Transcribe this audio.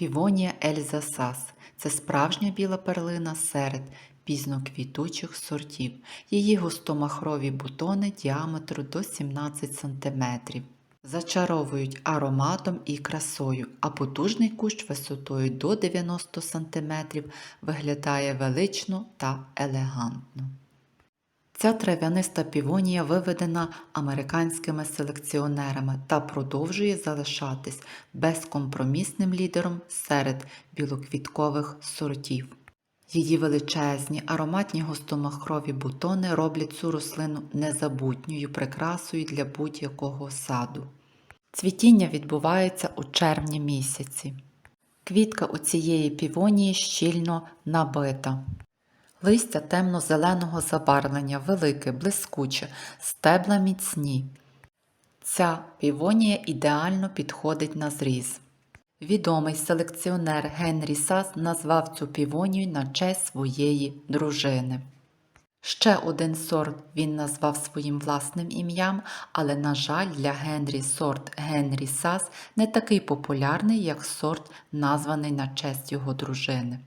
Півонія Ельза Сас це справжня біла перлина серед пізноквітучих сортів. Її густомахрові бутони діаметру до 17 см. Зачаровують ароматом і красою, а потужний кущ висотою до 90 см виглядає велично та елегантно. Ця трав'яниста півонія виведена американськими селекціонерами та продовжує залишатись безкомпромісним лідером серед білоквіткових сортів. Її величезні ароматні густомахрові бутони роблять цю рослину незабутньою прикрасою для будь-якого саду. Цвітіння відбувається у червні місяці. Квітка у цієї півонії щільно набита. Листя темно-зеленого забарвлення, велике, блискуче, стебла міцні. Ця півонія ідеально підходить на зріз. Відомий селекціонер Генрі Сас назвав цю півонію на честь своєї дружини. Ще один сорт він назвав своїм власним ім'ям, але, на жаль, для Генрі сорт Генрі Сас не такий популярний, як сорт, названий на честь його дружини.